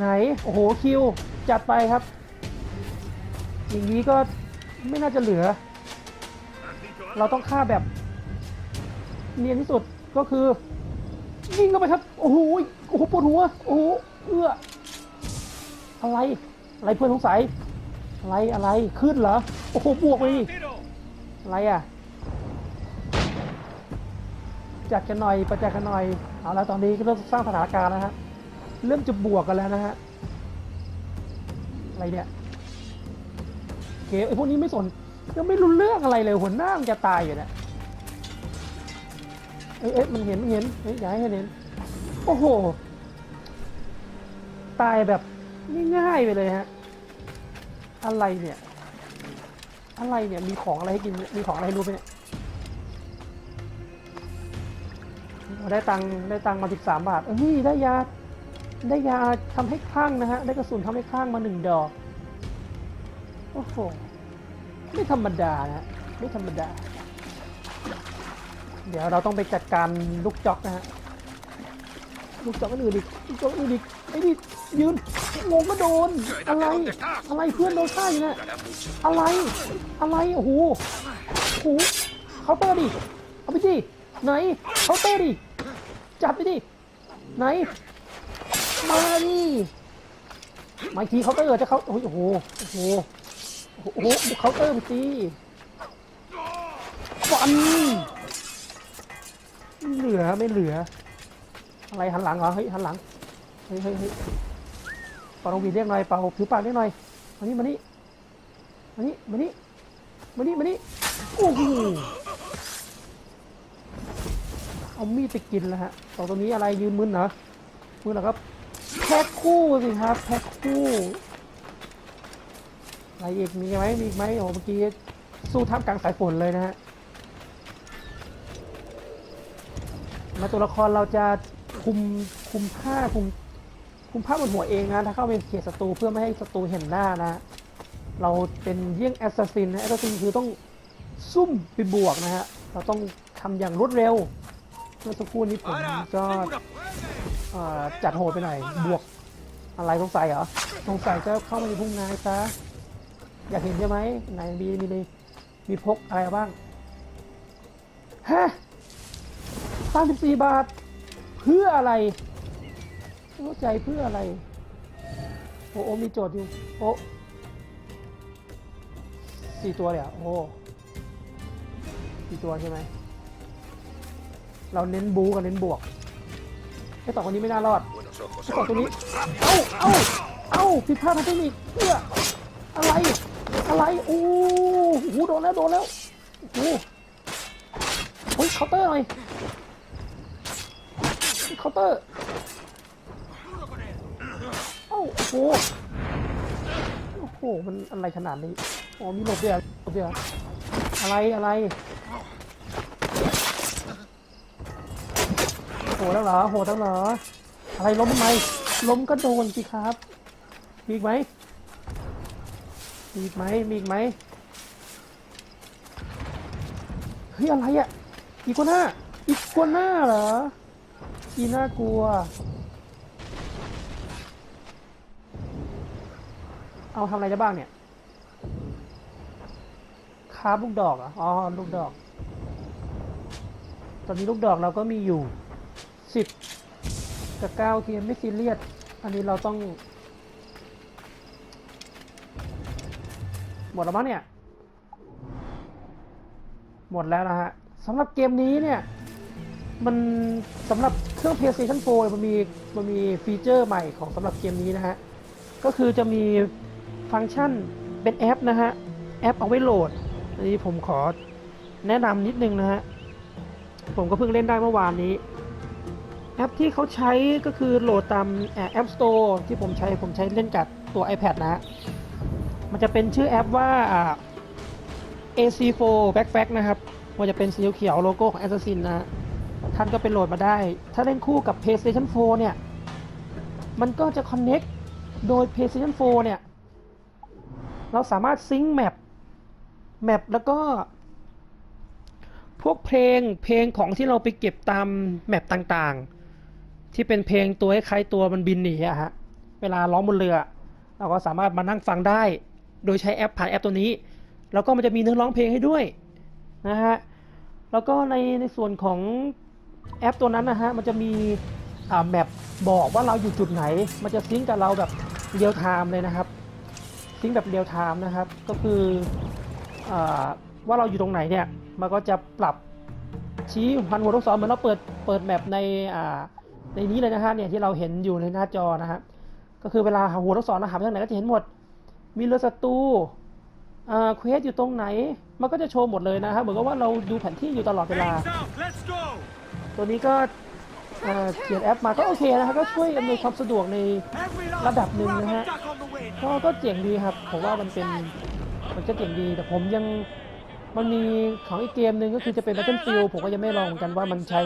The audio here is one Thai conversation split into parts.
ไหน โอ้โห คิว จัดไปครับ อย่างนี้ก็ไม่น่าจะเหลือ เราต้องฆ่าแบบ เนียนที่สุดก็คือ ยิงเข้าไปครับ โอ้โห โอ้โห ปวดหัว โอ้โห เอื้อ อะไร อะไรเพื่อนสงสัย อะไร อะไร ขึ้นเหรอ โอ้โห บวกไปอะไรอะจัดกันหน่อยประจักกันหน่อย เอาละตอนนี้ก็เริ่มสร้างสถานการณ์แล้วฮะ เริ่มจะบวกกันแล้วนะฮะ อะไรเนี่ย เกมไอ้พวกนี้ไม่สน ยังไม่รู้เรื่องอะไรเลยหัวหน้ามันจะตายอยู่เนี่ยเอ้ยเอ้ยมันเห็นมันเห็นเฮ้ยอย่าให้เห็น โอ้โห ตายแบบง่ายๆไปเลยฮะ อะไรเนี่ย อะไรเนี่ย มีของอะไรให้กิน มีของอะไรให้รู้ไหมเนี่ยได้ตังค์ได้ตังค์มา13บาทเอ้ยได้ยา ได้ยาทำให้คลั่งนะฮะ ได้กระสุนทำให้คลั่งมาหนึ่งดอก โอ้โห ไม่ธรรมดานะไม่ธรรมดา เดี๋ยวเราต้องไปจัดการลูกจอกนะฮะ ลูกจอกอื่นอีกลูกจอกอื่นอีกไอ้นี่ยืนงงก็โดน อะไร อะไรเพื่อนโดนฆ่าอยู่นี่ยอะไร อะไร โอ้โหโอ้โหเคาเตอร์ดิ เอาไปดิ ไหนเคาเตอร์ดิ จับไปดิ ไหน มาดิมาทีเคาเตอร์จะเขาโอ้โหโอ้โหโอ้โหเคาเตอร์ไปสิฟันเหลือไม่เหลือ อะไรหันหลังเหรอเฮ้ยหันหลังเฮ้ยเฮ้ยเฮ้ยปาลงวีเรียกหน่อยเป่าผิวปากเรียกหน่อยมานี่มานี่มานี่มานี่มานี่มานี่โอ้โหเอามีดไปกินแล้วฮะต่อตรงนี้อะไรยืนมึนเหรอมึนเหรอครับ แพ็คคู่สิครับแพ็คคู่อะไรอีกมีไหมมีไหมโอ้โหเมื่อกี้สู้ท่ามกลางสายฝนเลยนะฮะมาตัวละครเราจะคุมคุมผ้าคุมคุมผ้าบนหัวเองนะถ้าเข้าไปเขตศัตรูเพื่อไม่ให้ศัตรูเห็นหน้านะ เราเป็นเยี่ยงแอสซัสซินนะแอสซัสซินคือต้องซุ่มไปบวกนะฮะเราต้องทำอย่างรวดเร็วเมื่อสักครู่นี้ผมก็ จัดโหดไปหน่อยบวกอะไรสงสัยเหรอสงสัยจะเข้ามาในพุ่งนายซะอยากเห็นใช่ไหมไหนมีมีมีมีพกอะไรบ้างฮะสามสิบสี่บาท เพื่ออะไรเข้าใจเพื่ออะไร โอ้โอมีโจทย์อยู่ โอ้สี่ตัวเลยเหรอโอ้สี่ตัวใช่ไหม เราเน้นบูกับเน้นบวก ไอ้ต่อคนนี้ไม่น่ารอดไอ้ต่อตัวนี้ เอ้า เอ้า เอ้าผิดพลาดทางเทคนิคเพื่ออะไร อะไร โอ้โหโดนแล้ว โดนแล้ว โอ้โหเฮ้ยเคาน์เตอร์หน่อยเคาน์เตอร์ เอ้า โอ้โห โอ้โห มันอะไรขนาดนี้ อ๋อ มีหลบเดียวหลบเดียวอะไร อะไร หแล้วเหรอโหแล้วเหรอ อะไรล้มทำไมล้มก็โดนสิครับ มีอีกไหมมีอีกไหมมีอีกไหมเฮ้ยอะไรอะอีกัวหน้าอีกัวหน้าเหรออีน่ากลัว เอาทำอะไรได้บ้างเนี่ยคาบลูกดอกอ๋อลูกดอก ตอนนี้ลูกดอกเราก็มีอยู่ สิบกับเก้าเทียมไม่ซีเรียส อันนี้เราต้อง หมดแล้วมั้งเนี่ย หมดแล้วนะฮะสำหรับเกมนี้เนี่ย มันสำหรับเครื่อง PlayStation 4มันมีมันมีฟีเจอร์ใหม่ของสำหรับเกมนี้นะฮะ ก็คือจะมีฟังก์ชันเป็นแอปนะฮะ แอปเอาไว้โหลดอันนี้ผมขอแนะนำนิดนึงนะฮะ ผมก็เพิ่งเล่นได้เมื่อวานนี้ แอปที่เขาใช้ก็คือโหลดตามแอป Store ที่ผมใช้ผมใช้เล่นกับตัว iPad นะ มันจะเป็นชื่อแอปว่า AC4 Backpack นะครับ มันจะเป็นสีเขียวโลโก้ของ Assassin นะฮะท่านก็ไปโหลดมาได้ ถ้าเล่นคู่กับ PlayStation 4 เนี่ย มันก็จะ Connect โดย PlayStation 4 เนี่ย เราสามารถซิงค์แมปแมปแล้วก็ พวกเพลงเพลงของที่เราไปเก็บตามแมปต่างๆ ที่เป็นเพลงตัวคล้ายตัวมันบินหนีอะฮะเวลาร้องบนเรือ เราก็สามารถมานั่งฟังได้ โดยใช้แอปผ่านแอปตัวนี้ แล้วก็มันจะมีเนื้อร้องเพลงให้ด้วยนะฮะแล้วก็ในในส่วนของแอปตัวนั้นนะฮะมันจะมีอ่าแมปบอกว่าเราอยู่จุดไหน มันจะซิงกับเราแบบเรียลไทม์เลยนะครับซิงก์แบบเรียลไทม์นะครับ ก็คืออาว่าเราอยู่ตรงไหนเนี่ย มันก็จะปรับชี้พันหัวลูกศรเหมือนเราเปิดเปิดแมปในอ่า ในนี้เลยนะฮะเนี่ยที่เราเห็นอยู่ในหน้าจอนะฮะก็คือเวลาหาหัวลูกศรนะหาไปทางไหนก็จะเห็นหมด มีเรือศัตรูอ่าเควสอยู่ตรงไหน มันก็จะโชว์หมดเลยนะครับเหมือนกับว่าเราดูแผนที่อยู่ตลอดเวลา ตัวนี้ก็เอ่เขียนแอปมาก็โอเคนะครับก็ช่วยอำนวยความสะดวกในระดับหนึ่งนะฮะก็ก็เจ๋งดีครับผมว่ามันเป็นมันก็เจ๋งดีแต่ผมยังมันมีของอีกเกมหนึ่งก็คือจะเป็น Battlefield ผมก็ยังไม่ลองเหมือนกันว่ามันใช้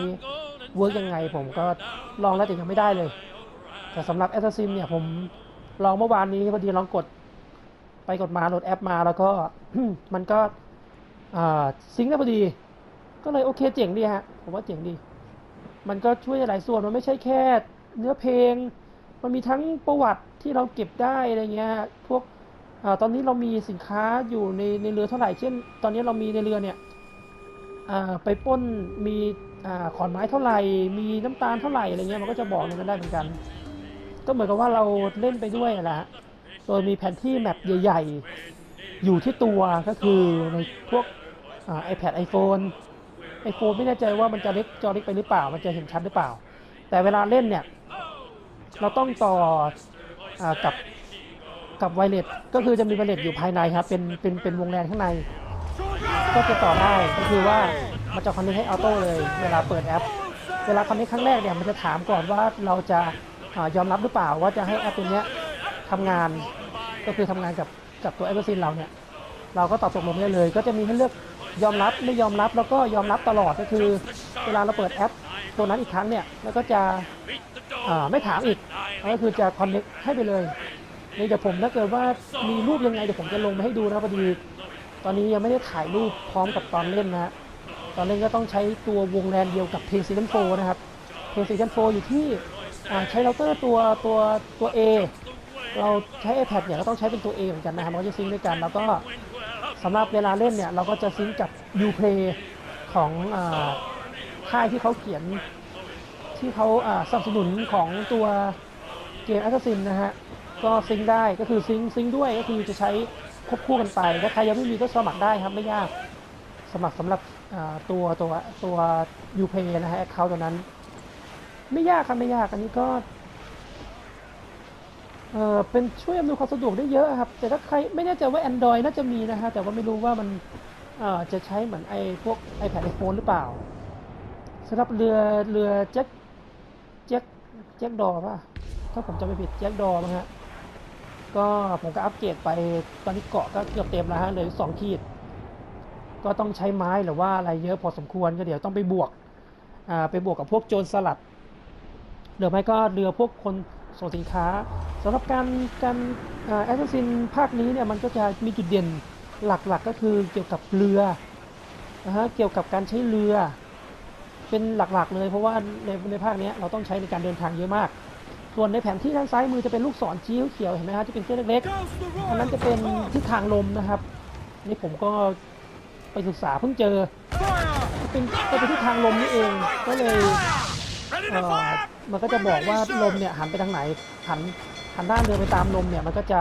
เวิร์กยังไงผมก็ลองแล้วแต่ยังไม่ได้เลย แต่สำหรับ Assassin เนี่ยผมลองเมื่อวานนี้พอดีลองกดไปกดมาโหลดแอปมาแล้วก็มันก็ซิงค์ได้พอดี ก็เลยโอเคเจ๋งดีฮะ ผมว่าเจ๋งดี มันก็ช่วยหลายส่วนมันไม่ใช่แค่เนื้อเพลง มันมีทั้งประวัติที่เราเก็บได้อะไรเงี้ยพวกอตอนนี้เรามีสินค้าอยู่ในในเรือเท่าไหร่เช่น ตอนนี้เรามีในเรือเนี่ย ไปป้นมีขอนไม้เท่าไหร่ มีน้ำตาลเท่าไหร่อะไรเงี้ยมันก็จะบอกในนั้นได้เหมือนกัน ก็เหมือนกับว่าเราเล่นไปด้วยแหละโดยมีแผนที่แมปใหญ่ๆ อยู่ที่ตัวก็คือในพวกไอ่า iPad iPhone iPhone ไม่แน่ใจว่ามันจะเล็กจอเล็กไปหรือเปล่า มันจะเห็นชัดหรือเปล่า แต่เวลาเล่นเนี่ย เราต้องต่ออกับกับไวเลสก็คือจะมีไวเลสอยู่ภายในครับ เป็นเป็นเป็นวงแลนข้างใน ก็จะต่อได้ก็คือว่ามันจะคอนเนคให้ออโต้เลย เวลาเปิดแอป เวลาคอนเนคครั้งแรกเนี่ยมันจะถามก่อนว่าเราจะอยอมรับหรือเปล่าว่าจะให้แอปตัวเนี้ยทำงานก็คือทำงานกับกับตัวแอปเปอร์ซินเราเนี่ยเราก็ตอบตกลงได้เลย ก็จะมีให้เลือกยอมรับไม่ยอมรับแล้วก็ยอมรับตลอดก็คือ เวลาเราเปิดแอป ตัวนั้นอีกครั้งเนี่ยแล้วก็จะไม่ถามอีกก็คือจะคอนเนคให้ไปเลยนี่เดี๋ยวผมถ้าเกิดว่ามีรูปยังไงเดี๋ยวผมจะลงมาให้ดูนะพอดี ตอนนี้ยังไม่ได้ถ่ายรูปพร้อมกับตอนเล่นนะฮะ ตอนเล่นก็ต้องใช้ตัววงแลนเดียวกับเพย์ซีซันโฟนะครับ เพย์ซีซันโฟอยู่ที่ใช้เราเตอร์ตัวตัวตัว A เราใช้ iPad เนี่ยก็ต้องใช้เป็นตัว A เหมือนกันนะครับมันก็จะซิงด้วยกัน แล้วก็สำหรับเวลาเล่นเนี่ยเราก็จะซิงกับ Uplay ของค่ายที่เขาเขียนที่เขาอ่าสนับสนุนของตัวเกม Assassin นะฮะ ก็ซิงได้ก็คือซิงซิงด้วยก็คือจะใช้ ควบคู่กันไปถ้าใครยังไม่มีก็สมัครได้ครับไม่ยาก สมัครสำหรับตัวตัวตัว Uplay นะฮะ account ตัวนั้น ไม่ยากครับไม่ยากอันนี้ก็เออเป็นช่วยอำนวยความสะดวกได้เยอะครับ แต่ถ้าใครไม่แน่ใจว่า Android น่าจะมีนะฮะแต่ว่าไม่รู้ว่ามันเออจะใช้เหมือนไอ้พวก iPad iPhone หรือเปล่าสำหรับเรือเรือแจ็คแจ็คแจ็คดอป่ะถ้าผมจำไม่ผิดแจ็คดอมั้งฮะ ก็ผมก็อัปเกรดไปตอนนี้เกาะก็เกือบเต็มแล้วฮะเหลือสองขีด ก็ต้องใช้ไม้หรือว่าอะไรเยอะพอสมควรก็เดี๋ยวต้องไปบวกอ่าไปบวกกับพวกโจรสลัดหรือไม่ก็เรือพวกคนส่งสินค้าสำหรับการการแอสซัสซินภาคนี้เนี่ยมันก็จะมีจุดเด่นหลักๆก็คือเกี่ยวกับเรือนะฮะเกี่ยวกับการใช้เรือ เป็นหลักๆเลยเพราะว่าในในภาคนี้เราต้องใช้ในการเดินทางเยอะมาก ส่วนในแผนที่ด้านซ้ายมือจะเป็นลูกศรชี้เขียวๆเห็นไหมฮะที่เป็นเส้นเล็ก Goes the ๆอันนั้น royal จะเป็น support. ทิศทางลมนะครับ นี่ผมก็ไปศึกษาเพิ่งเจอ Fire! เป็นเป็นทิศทางลมนี่เองก็เลย Ready เอ่ to อ fire! มันก็จะบอกว่าลมเนี่ยหันไปทางไหนหันหันด้านเรือไปตามลมเนี่ยมันก็จะ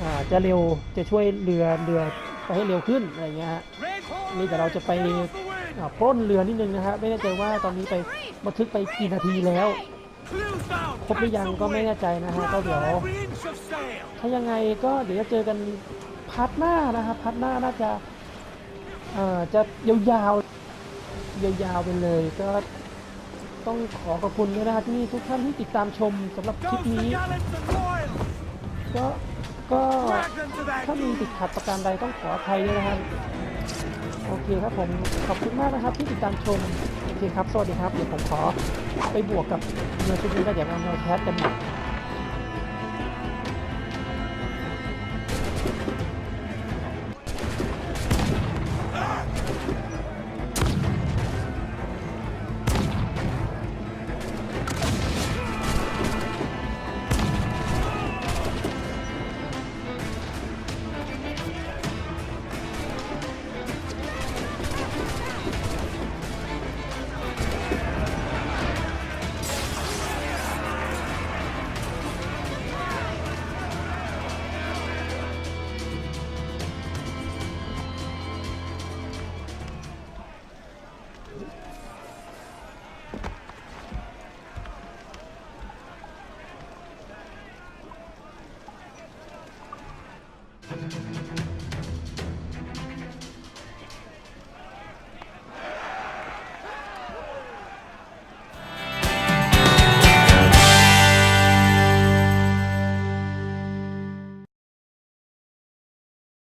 อ่าจะเร็วจะช่วยเรือเรือไปให้เร็วขึ้นอะไรเงี้ยฮะ Red horn นี่เดี๋ยวเราจะไป off the wind. อ่าปล้นเรือนิดนึงนะฮะไม่แน่ใจว่าตอนนี้ไปบันทึกไปกี่นาทีแล้ว Clues down. ครบหรือยังก็ไม่แน่ใจนะฮะก็เดี๋ยวถ้ายังไงก็เดี๋ยวจะเจอกันพาร์ทหน้านะครับพาร์ทหน้าน่าจะเอ่อจะยาวๆยาวๆไปเลยก็ต้องขอขอบคุณด้วยนะที่ทุกท่านที่ติดตามชมสำหรับคลิปนี้ ก็ก็ถ้ามีติดขัดประการใดต้องขออภัยด้วยนะครับ โอเคครับผมขอบคุณมากนะครับที่ติดตามชม โอเคครับ สวัสดีครับ เดี๋ยวผมขอ ไปบวกกับเงินชุดนี้ก็จะเอนเงินแท้กันหมด